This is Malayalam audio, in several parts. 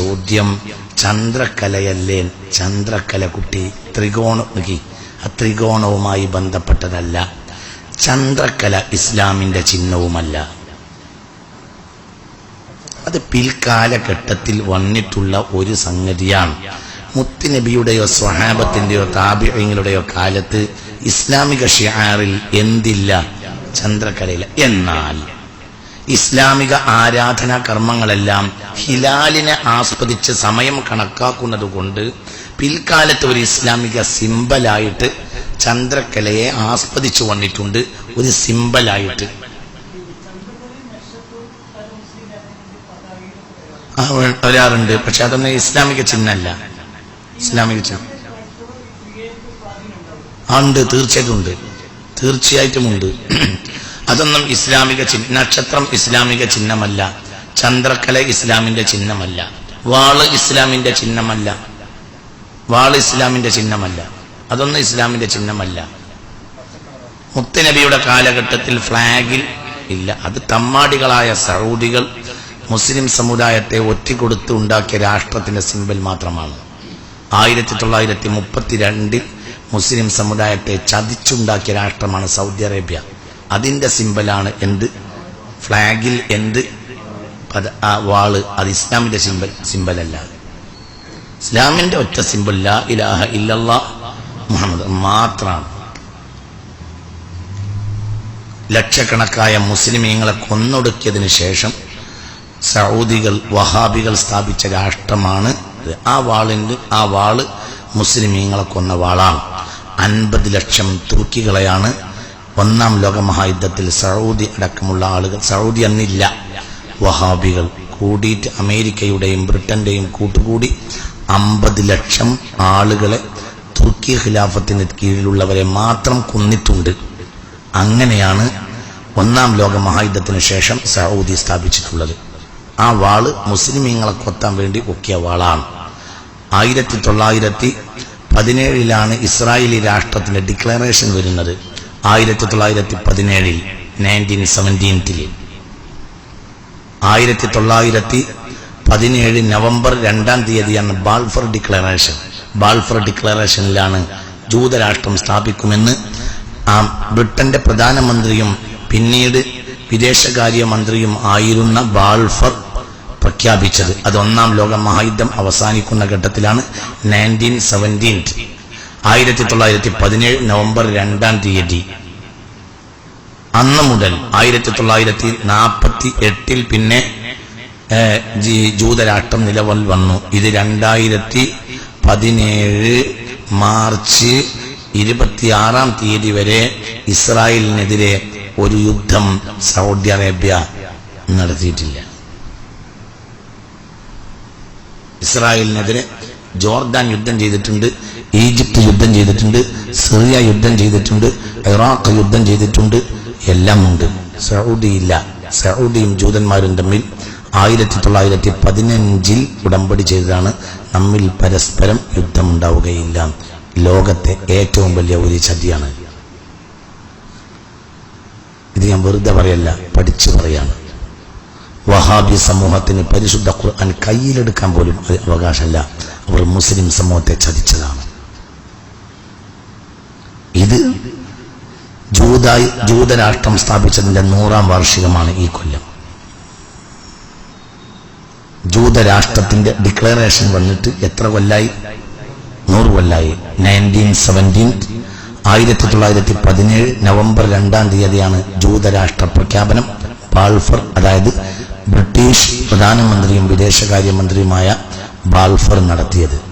ചോദ്യം ചന്ദ്രക്കലയല്ലേ ചന്ദ്രക്കല കുട്ടി ത്രികോണ ആ ത്രികോണവുമായി ബന്ധപ്പെട്ടതല്ല. ചന്ദ്രക്കല ഇസ്ലാമിന്റെ ചിഹ്നവുമല്ല. അത് പിൽക്കാലഘട്ടത്തിൽ വന്നിട്ടുള്ള ഒരു സംഗതിയാണ്. മുത്തുനബിയുടെയോ സ്വഹാബത്തിന്റെയോ താപികളുടെയോ കാലത്ത് ഇസ്ലാമിക ഷിയാറിൽ എന്തില്ല? ചന്ദ്രക്കലയില്ല എന്നാൽ ഇസ്ലാമിക ആരാധനാ കർമ്മങ്ങളെല്ലാം ഹിലാലിനെ ആസ്പദിച്ച് സമയം കണക്കാക്കുന്നത് കൊണ്ട് പിൽക്കാലത്ത് ഒരു ഇസ്ലാമിക സിമ്പലായിട്ട് ചന്ദ്രക്കലയെ ആസ്പദിച്ചു വന്നിട്ടുണ്ട്. ഒരു സിമ്പലായിട്ട്. വരാറുണ്ട്. പക്ഷെ അതൊന്നും ഇസ്ലാമിക ചിഹ്നമല്ല. ഇസ്ലാമിക ചിഹ്നം. ഉണ്ട്. തീർച്ചയായിട്ടും ഉണ്ട്. തീർച്ചയായിട്ടും ഉണ്ട്. അതൊന്നും ഇസ്ലാമിക ചിഹ്ന നക്ഷത്രം ഇസ്ലാമിക ചിഹ്നമല്ല. ചന്ദ്രക്കല ഇസ്ലാമിന്റെ ചിഹ്നമല്ല. വാൾ ഇസ്ലാമിന്റെ ചിഹ്നമല്ല. വാൾ ഇസ്ലാമിന്റെ ചിഹ്നമല്ല. അതൊന്നും ഇസ്ലാമിന്റെ ചിഹ്നമല്ല. മുത്തനബിയുടെ കാലഘട്ടത്തിൽ ഫ്ലാഗിൽ ഇല്ല. അത് തമ്മാടികളായ സൗദികൾ മുസ്ലിം സമുദായത്തെ ഒറ്റിക്കൊടുത്ത് ഉണ്ടാക്കിയ രാഷ്ട്രത്തിന്റെ സിമ്പിൾ മാത്രമാണ്. ആയിരത്തി തൊള്ളായിരത്തി മുപ്പത്തിരണ്ടിൽ മുസ്ലിം സമുദായത്തെ ചതിച്ചുണ്ടാക്കിയ രാഷ്ട്രമാണ് സൗദി അറേബ്യ. അതിന്റെ സിമ്പലാണ് എന്ത്? ഫ്ലാഗിൽ എന്ത്? ആ വാൾ അത് ഇസ്ലാമിന്റെ സിമ്പൽ സിമ്പലല്ല. ഇസ്ലാമിന്റെ ഒറ്റ സിമ്പൽ ലാ ഇലാഹ ഇല്ലല്ലാ മുഹമ്മദ് മാത്രമാണ്. ലക്ഷക്കണക്കായ മുസ്ലിമീങ്ങളെ കൊന്നൊടുക്കിയതിനു ശേഷം സൗദികൾ വഹാബികൾ സ്ഥാപിച്ച രാഷ്ട്രമാണ് ആ വാളിന്റെ ആ വാൾ മുസ്ലിമീങ്ങളെ കൊന്ന വാളാണ്. അൻപത് ലക്ഷം തുർക്കികളെയാണ് ഒന്നാം ലോക മഹായുദ്ധത്തിൽ സൗദി അടക്കമുള്ള ആളുകൾ സൗദി അന്നില്ല. വഹാബികൾ കൂടിയിട്ട് അമേരിക്കയുടെയും ബ്രിട്ടന്റെയും കൂട്ടുകൂടി അമ്പത് ലക്ഷം ആളുകളെ തുർക്കി ഖിലാഫത്തിന് കീഴിലുള്ളവരെ മാത്രം കൊന്നിട്ടുണ്ട്. അങ്ങനെയാണ് ഒന്നാം ലോക മഹായുദ്ധത്തിന് ശേഷം സൗദി സ്ഥാപിച്ചിട്ടുള്ളത്. ആ വാൾ മുസ്ലിമീങ്ങളെ കൊത്താൻ വേണ്ടി ഒക്കിയ വാളാണ്. ആയിരത്തി തൊള്ളായിരത്തി പതിനേഴിലാണ് ഇസ്രായേലി രാഷ്ട്രത്തിന്റെ ഡിക്ലറേഷൻ വരുന്നത്. ആയിരത്തി തൊള്ളായിരത്തി പതിനേഴിൽ നയന്റീൻ സെവന്റീൻത്തിൽ ആയിരത്തി തൊള്ളായിരത്തി പതിനേഴ് നവംബർ രണ്ടാം തീയതിയാണ് ബാൾഫർ ഡിക്ലറേഷൻ. ബാൾഫർ ഡിക്ലറേഷനിലാണ് ജൂതരാഷ്ട്രം സ്ഥാപിക്കുമെന്ന് ആ ബ്രിട്ടന്റെ പ്രധാനമന്ത്രിയും പിന്നീട് വിദേശകാര്യമന്ത്രിയും ആയിരുന്ന ബാൾഫർ പ്രഖ്യാപിച്ചത്. അത് ഒന്നാം ലോക മഹായുദ്ധം അവസാനിക്കുന്ന ഘട്ടത്തിലാണ് നയന്റീൻ സെവന്റീൻ ആയിരത്തി തൊള്ളായിരത്തി പതിനേഴ് നവംബർ രണ്ടാം തീയതി. അന്ന് മുതൽ ആയിരത്തി തൊള്ളായിരത്തി നാൽപ്പത്തി എട്ടിൽ പിന്നെ ജൂതരാട്ടം നിലവൽ വന്നു. ഇത് രണ്ടായിരത്തി പതിനേഴ് മാർച്ച് ഇരുപത്തിയാറാം തീയതി വരെ ഇസ്രായേലിനെതിരെ ഒരു യുദ്ധം സൗദി അറേബ്യ നടത്തിയിട്ടില്ല. ഇസ്രായേലിനെതിരെ ജോർദാൻ യുദ്ധം ചെയ്തിട്ടുണ്ട്. ഈജിപ്ത് യുദ്ധം ചെയ്തിട്ടുണ്ട് സിറിയ യുദ്ധം ചെയ്തിട്ടുണ്ട് ഇറാഖ് യുദ്ധം ചെയ്തിട്ടുണ്ട് എല്ലാം ഉണ്ട് സൗദി സൗദിയും ജൂതന്മാരും തമ്മിൽ ആയിരത്തി തൊള്ളായിരത്തി പതിനഞ്ചിൽ ഉടമ്പടി ചെയ്തതാണ് നമ്മിൽ പരസ്പരം യുദ്ധമുണ്ടാവുകയില്ല. ലോകത്തെ ഏറ്റവും വലിയ ഒരു ചതിയാണ്. ഇത് ഞാൻ വെറുതെ പറയല്ല പഠിച്ചു പറയാണ്. വഹാബി സമൂഹത്തിന് പരിശുദ്ധ ഖുർആൻ കയ്യിലെടുക്കാൻ പോലും അവകാശമല്ല. അവർ മുസ്ലിം സമൂഹത്തെ ചതിച്ചതാണ്. ഇത് ജൂതായി ജൂതരാഷ്ട്രം സ്ഥാപിച്ചതിന്റെ നൂറാം വാർഷികമാണ് ഈ കൊല്ലം. ജൂതരാഷ്ട്രത്തിന്റെ ഡിക്ലറേഷൻ വന്നിട്ട് എത്ര കൊല്ലായി? നൂറ് കൊല്ലായി. നയന്റീൻ സെവന്റീൻ ആയിരത്തി തൊള്ളായിരത്തി പതിനേഴ് നവംബർ രണ്ടാം തീയതിയാണ് ജൂതരാഷ്ട്ര പ്രഖ്യാപനം. ബാൾഫർ അതായത് ബ്രിട്ടീഷ് പ്രധാനമന്ത്രിയും വിദേശകാര്യമന്ത്രിയുമായ ബാൾഫർ നടത്തിയത്.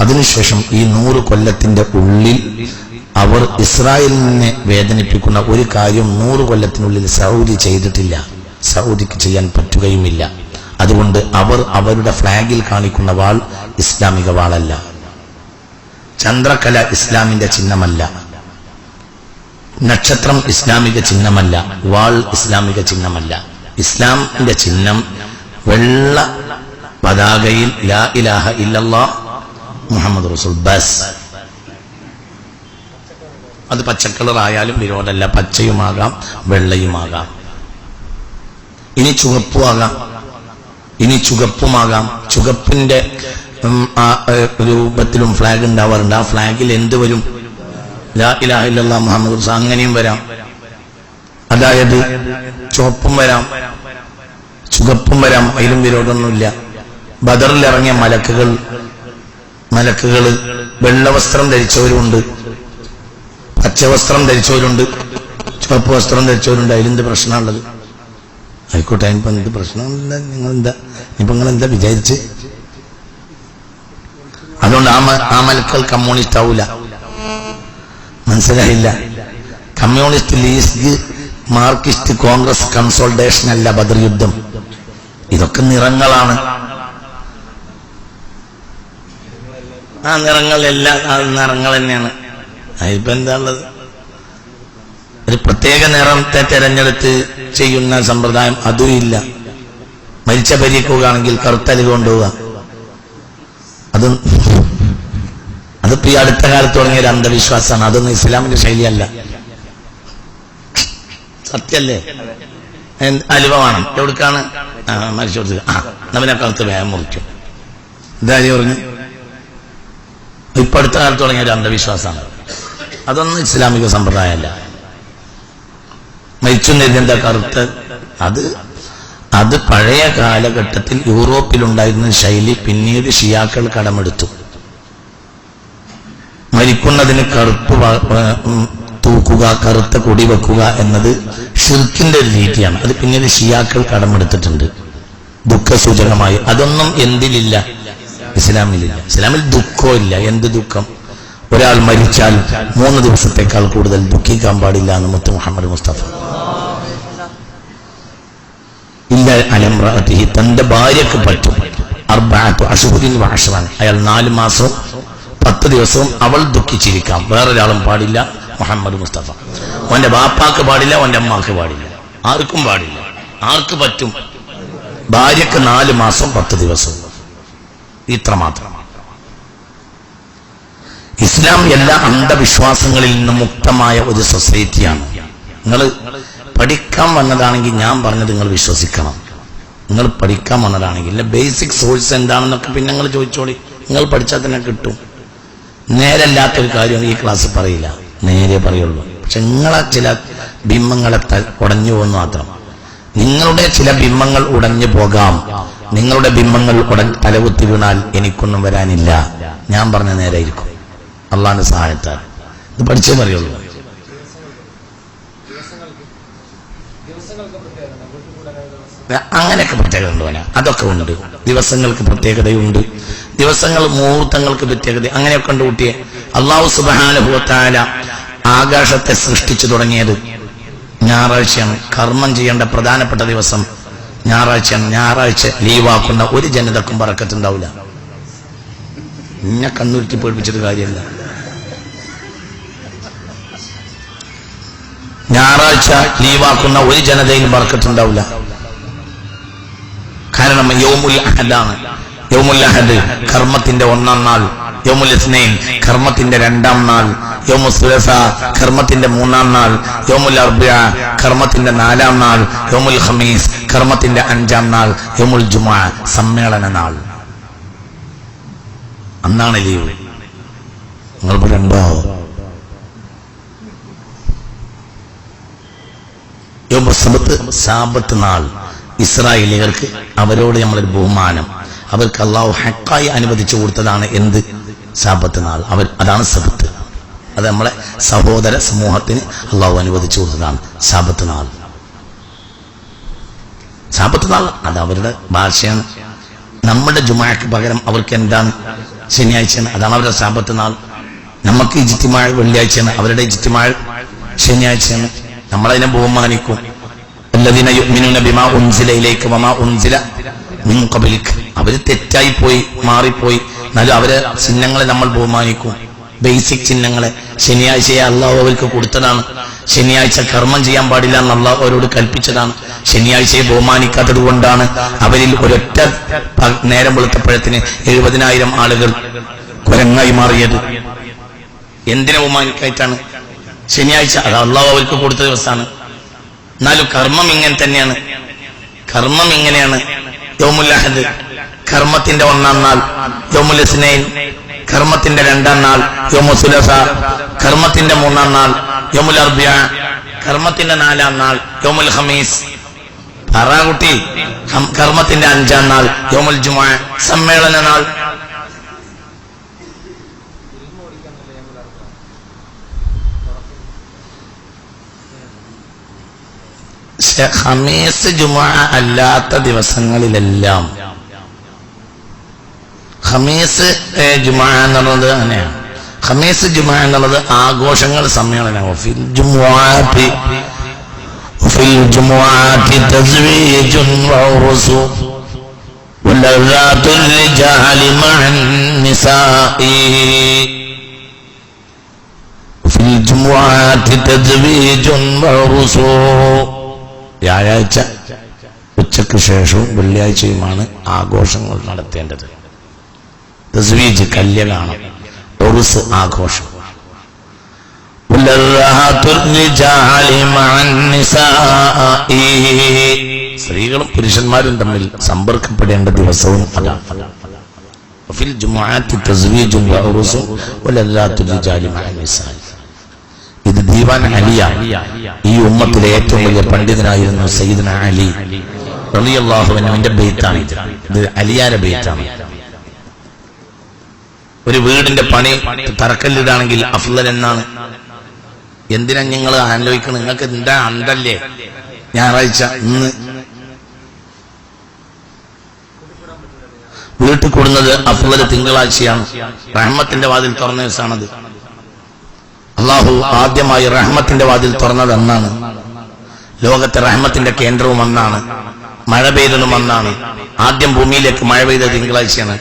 അതിനുശേഷം ഈ നൂറ് കൊല്ലത്തിന്റെ ഉള്ളിൽ അവർ ഇസ്രായേലിനെ വേദനിപ്പിക്കുന്ന ഒരു കാര്യം നൂറ് കൊല്ലത്തിനുള്ളിൽ സൗദി ചെയ്തിട്ടില്ല. സൗദിക്ക് ചെയ്യാൻ പറ്റുകയുമില്ല. അതുകൊണ്ട് അവർ അവരുടെ ഫ്ലാഗിൽ കാണിക്കുന്ന വാൾ ഇസ്ലാമിക വാളല്ല. ചന്ദ്രകല ഇസ്ലാമിന്റെ ചിഹ്നമല്ല. നക്ഷത്രം ഇസ്ലാമിക ചിഹ്നമല്ല. വാൾ ഇസ്ലാമിക ചിഹ്നമല്ല. ഇസ്ലാമിന്റെ ചിഹ്നം വെള്ള പതാകയിൽ ലാ ഇലാഹ ഇല്ലല്ലാ മുഹമ്മദ് റസൂൽ. ബസ്. അത് പച്ചക്കളറായാലും വിരോധമല്ല. പച്ചയുമാകാം വെള്ളയുമാകാം. ഇനി ചുവപ്പുമാകാം. ഇനി ചുവപ്പുമാകാം ചുവപ്പിന്റെ രൂപത്തിലും ഫ്ലാഗ് ഉണ്ടാവാറുണ്ട്. ആ ഫ്ലാഗിൽ എന്ത് വരും? ലാ മുഹമ്മദ് റസൂൽ. അങ്ങനെയും വരാം. അതായത് ചുവപ്പും വരാം. ചുവപ്പും വരാം. അതിലും വിരോധമൊന്നുമില്ല. ബദറിൽ ഇറങ്ങിയ മലക്കുകൾ മലക്കുകൾ വെള്ളവസ്ത്രം ധരിച്ചവരുണ്ട്. പച്ചവസ്ത്രം ധരിച്ചവരുണ്ട്. ചുവപ്പ് വസ്ത്രം ധരിച്ചവരുണ്ട്. അതിലെന്ത് പ്രശ്നമുള്ളത് ആയിക്കോട്ടെ അതിനിപ്പോ എന്ത് പ്രശ്നമില്ല ഇപ്പൊ നിങ്ങൾ എന്താ വിചാരിച്ച്? അതുകൊണ്ട് ആ ആ മലക്കൾ കമ്മ്യൂണിസ്റ്റ് ആവൂല. മനസ്സിലായില്ല? Communist league Marxist Congress consultation അല്ല ബദർ യുദ്ധം. ഇതൊക്കെ നിറങ്ങളാണ്. ആ നിറങ്ങളെല്ലാം ആ നിറങ്ങൾ തന്നെയാണ്. അതിപ്പോ എന്താ ഉള്ളത്? ഒരു പ്രത്യേക നിറത്തെ തെരഞ്ഞെടുത്ത് ചെയ്യുന്ന സമ്പ്രദായം അതും ഇല്ല. മരിച്ച പരിക്കുകയാണെങ്കിൽ കറുത്തലി കൊണ്ടുപോവുക. അത് അതിപ്പോ ഈ അടുത്ത കാലത്ത് തുടങ്ങിയ ഒരു അന്ധവിശ്വാസമാണ്. അതൊന്നും ഇസ്ലാമിന്റെ ശൈലിയല്ല. സത്യല്ലേ? അനുഭവമാണ് എവിടേക്കാണ്? മരിച്ചു കൊടുത്തത്. ആ നമ്മളെ കാലത്ത് വേഗം മുറിക്കും. എന്താ പറഞ്ഞു ഇപ്പൊ അടുത്ത കാലത്ത് തുടങ്ങിയ ഒരു അന്ധവിശ്വാസമാണ് അതൊന്നും ഇസ്ലാമിക സമ്പ്രദായമല്ല. മരിച്ചു എന്താ കറുത്ത്? അത് അത് പഴയ കാലഘട്ടത്തിൽ യൂറോപ്പിലുണ്ടായിരുന്ന ശൈലി പിന്നീട് ഷിയാക്കൾ കടമെടുത്തു. മരിക്കുന്നതിന് കറുപ്പ് തൂക്കുക കറുത്ത കൊടി വെക്കുക എന്നത് ഷിർക്കിന്റെ ഒരു രീതിയാണ്. അത് പിന്നീട് ഷിയാക്കൾ കടമെടുത്തിട്ടുണ്ട്. ദുഃഖസൂചകമായി. അതൊന്നും എന്തിലില്ല. ഇസ്ലാമിലില്ല. ഇസ്ലാമിൽ ദുഃഖമില്ല. എന്ത് ദുഃഖം? ഒരാൾ മരിച്ചാൽ മൂന്ന് ദിവസത്തേക്കാൾ കൂടുതൽ ദുഃഖിക്കാൻ പാടില്ല എന്ന് മുത്ത് മുഹമ്മദ് മുസ്തഫ. ഇല്ല അലംറഅത്തിഹി തന്റെ ഭാര്യക്ക് പറ്റും. അർബാത്തു അഷ്ഹുരിൻ വഅശ്റാൻ അയാൾ നാല് മാസവും പത്ത് ദിവസവും അവൾ ദുഃഖിച്ചിരിക്കാം. വേറൊരാളും പാടില്ല മുഹമ്മദ് മുസ്തഫ. ഓന്റെ ബാപ്പാക്ക് പാടില്ല ഓന്റെ അമ്മാക്ക് പാടില്ല. ആർക്കും പാടില്ല. ആർക്ക് പറ്റും? ഭാര്യക്ക് നാല് മാസം പത്ത് ദിവസവും. ഇത്ര മാത്രം ഇസ്ലാം എല്ലാ അന്ധവിശ്വാസങ്ങളിൽ നിന്നും മുക്തമായ ഒരു സൊസൈറ്റിയാണ്. നിങ്ങൾ പഠിക്കാൻ വന്നതാണെങ്കിൽ ഞാൻ പറഞ്ഞത് നിങ്ങൾ വിശ്വസിക്കണം. നിങ്ങൾ പഠിക്കാൻ വന്നതാണെങ്കിൽ ഇല്ല ബേസിക് സോഴ്സ് എന്താണെന്നൊക്കെ പിന്നെ നിങ്ങൾ ചോദിച്ചോളി. നിങ്ങൾ പഠിച്ചാൽ തന്നെ കിട്ടും. നേരല്ലാത്തൊരു കാര്യം ഈ ക്ലാസ് പറയില്ല. നേരെ പറയുള്ളൂ. പക്ഷെ നിങ്ങളെ ചില ബിംബങ്ങളെ കുടഞ്ഞു പോകുന്നു മാത്രം. നിങ്ങളുടെ ചില ബിംബങ്ങൾ ഉടഞ്ഞു പോകാം. നിങ്ങളുടെ ബിംബങ്ങൾ ഉടൻ തലകുത്തി വീണാൽ എനിക്കൊന്നും വരാനില്ല. ഞാൻ പറഞ്ഞ നേരായിരിക്കും. അള്ളാന്റെ സഹായത്താൽ ഇത് പഠിച്ചേ പറയുള്ളൂ അങ്ങനെയൊക്കെ പ്രത്യേകത ഉണ്ട് മോനെ. അതൊക്കെ ഉണ്ട്. ദിവസങ്ങൾക്ക് പ്രത്യേകതയുണ്ട്. ദിവസങ്ങൾ മുഹൂർത്തങ്ങൾക്ക് പ്രത്യേകത. അങ്ങനെയൊക്കെ ഉണ്ട് കുട്ടിയെ. അള്ളാഹു സുബാനുഭവത്താല ആകാശത്തെ സൃഷ്ടിച്ചു തുടങ്ങിയത്. ഞായറാഴ്ചയാണ്. കർമ്മം ചെയ്യേണ്ട പ്രധാനപ്പെട്ട ദിവസം ഞായറാഴ്ചയാണ്. ഞായറാഴ്ച ലീവാക്കുന്ന ഒരു ജനതക്കും പറക്കത്തുണ്ടാവില്ല എന്നെ കണ്ണുരുത്തി പേടിപ്പിച്ചത് കാര്യമില്ല. ഞായറാഴ്ച ലീവാക്കുന്ന ഒരു ജനതയിലും പറക്കത്തുണ്ടാവില്ല കാരണം യോമുൽ അഹദാണ്. യോമുൽ അഹദ് കർമ്മത്തിന്റെ ഒന്നാം നാൾ. യോമുൽ ഇസ്നൈൻ കർമ്മത്തിന്റെ രണ്ടാം നാൾ. യൗമു സുലസ കർമ്മത്തിന്റെ മൂന്നാം നാൾ. യോമുൽ അർബിയ കർമ്മത്തിന്റെ നാലാം നാൾ. യോമുൽ ഹമീസ് കർമ്മത്തിന്റെ അഞ്ചാം നാൾ. യോമുൽ ജുമാ സമ്മേളന നാൾ. അന്നാണ് ലീവ്. നിങ്ങൾ ഇവിടെ ഉണ്ടോ സാബത്ത് നാൾ. ഇസ്രായേലികൾക്ക് അവരോട് നമ്മളൊരു ബഹുമാനം. അവർക്ക് അള്ളാഹു ഹക്കായി അനുവദിച്ചു കൊടുത്തതാണ് എന്ത്? സാബത്ത് നാൾ. അവർ അതാണ് സബത്ത്. അത് നമ്മളെ സഹോദര സമൂഹത്തിന് അള്ളാഹു അനുവദിച്ചു കൊടുത്തതാണ് സാബത്ത് നാൾ സാബത്ത് നാൾ അത് അവരുടെ ഭാഷയാണ് നമ്മുടെ ജുമാക്ക് പകരം അവർക്ക് എന്താണ് ശനിയാഴ്ചയാണ് അതാണ് അവരുടെ സാബത്ത് നാൾ നമുക്ക് ഇജിത്തിമാഴ് വെള്ളിയാഴ്ചയാണ് അവരുടെ ഇജിത്തിമാഴ് ശനിയാഴ്ചയാണ് നമ്മളതിനെ ബഹുമാനിക്കും الذين يؤمنون بما أنزل إليك وما أنزل من قبلك അവര് തെറ്റായി പോയി മാറിപ്പോയി എന്നാലും അവരെ ചിഹ്നങ്ങളെ നമ്മൾ ബഹുമാനിക്കും ബേസിക് ചിഹ്നങ്ങളെ ശനിയാഴ്ചയെ അള്ളാഹു അവർക്ക് കൊടുത്തതാണ്. ശനിയാഴ്ച കർമ്മം ചെയ്യാൻ പാടില്ല എന്ന് അള്ളാഹു അവരോട് കൽപ്പിച്ചതാണ്. ശനിയാഴ്ചയെ ബഹുമാനിക്കാത്തത് കൊണ്ടാണ് അവരിൽ ഒരൊറ്റ നേരം വെളുത്തപ്പഴത്തിന് എഴുപതിനായിരം ആളുകൾ കുരങ്ങായി മാറിയത്. എന്തിനെ ബഹുമാനിക്കായിട്ടാണ്? ശനിയാഴ്ച അത് അള്ളാഹു അവർക്ക് കൊടുത്ത ദിവസമാണ്. എന്നാലും കർമ്മം ഇങ്ങനെ തന്നെയാണ്. കർമ്മം ഇങ്ങനെയാണ്. യോമുല്ലാഹദ് കർമ്മത്തിന്റെ ഒന്നാം നാൾ. യോമുല്ല ഇസ്നൈൻ കർമ്മത്തിന്റെ രണ്ടാം നാൾ യോമുസുലസ കർമ്മത്തിന്റെ മൂന്നാം നാൾ യോമുൽ അർബിയ കർമ്മത്തിന്റെ നാലാം നാൾ യോമുൽ ഹമീസ് പറാകുട്ടി കർമ്മത്തിന്റെ അഞ്ചാം നാൾ യോമുൽ ജുമാ സമ്മേളന നാൾ. ഹമീസ് ജുമാ അല്ലാത്ത ദിവസങ്ങളിലെല്ലാം ഖമീസ് ജുമാ എന്നുള്ളത് അങ്ങനെയാണ്. ഖമീസ് ജുമ എന്നുള്ളത് ആഘോഷങ്ങൾ സമ്മേളനമാണ് വ്യാഴാഴ്ച ഉച്ചയ്ക്ക് ശേഷവും വെള്ളിയാഴ്ചയുമാണ് ആഘോഷങ്ങൾ നടത്തേണ്ടത്. തസ്വീജ് കല്യാണം ഒറുസ് ആഘോഷം ولذات الرجال مع النساء. സ്ത്രീകളും പുരുഷന്മാരും തമ്മിൽ സമ്പർക്കപ്പെടേണ്ട ദിവസവും അതാണ് وفي الجمعات تزويج وعرس ولذات الرجال مع النساء. ഇത് ദീവാൻ അലിയാണ് ഈ ഉമ്മത്തിലെ ഏറ്റവും വലിയ പണ്ഡിതനായിരുന്നു സയ്യിദ്ന അലി റളിയല്ലാഹുവിന്റെ ബെയ്ത്താണ് ഇത് ഇത് അലിയാരെ ബെയ്ത്താണ് ഒരു വീടിന്റെ പണി തറക്കല്ലിടാണെങ്കിൽ അഫ്ലൽ എന്നാണ്. എന്തിനാ നിങ്ങൾ ആലോചിക്കണം? നിങ്ങൾക്ക് എന്താ അണ്ടല്ലേ ഞായറാഴ്ച ഇന്ന്. വീട്ടിൽ കൂടുന്നത് അഫ്ലൽ തിങ്കളാഴ്ചയാണ്. റഹ്മത്തിന്റെ വാതിൽ തുറന്ന ദിവസമാണത്. അള്ളാഹു ആദ്യമായി റഹ്മത്തിന്റെ വാതിൽ തുറന്നത് എന്നാണ് ലോകത്തെ റഹ്മത്തിന്റെ കേന്ദ്രവും അന്നാണ്. മഴ പെയ്തതും അന്നാണ്. ആദ്യം ഭൂമിയിലേക്ക് മഴ പെയ്ത തിങ്കളാഴ്ചയാണ്.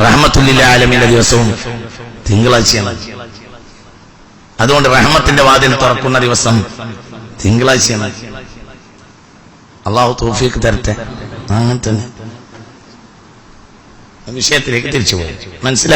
റഹ്മത്തുല്ലില്ല ആലമിന്റെ ദിവസവും തിങ്കളാഴ്ചയാണ്. അതുകൊണ്ട് റഹ്മത്തിന്റെ വാതിൽ തുറക്കുന്ന ദിവസം തിങ്കളാഴ്ചയാണ്. അള്ളാഹു തോഫിക്ക് തരട്ടെ. അങ്ങനെ തന്നെ. വിഷയത്തിലേക്ക് തിരിച്ചു പോയി. മനസ്സിലായി?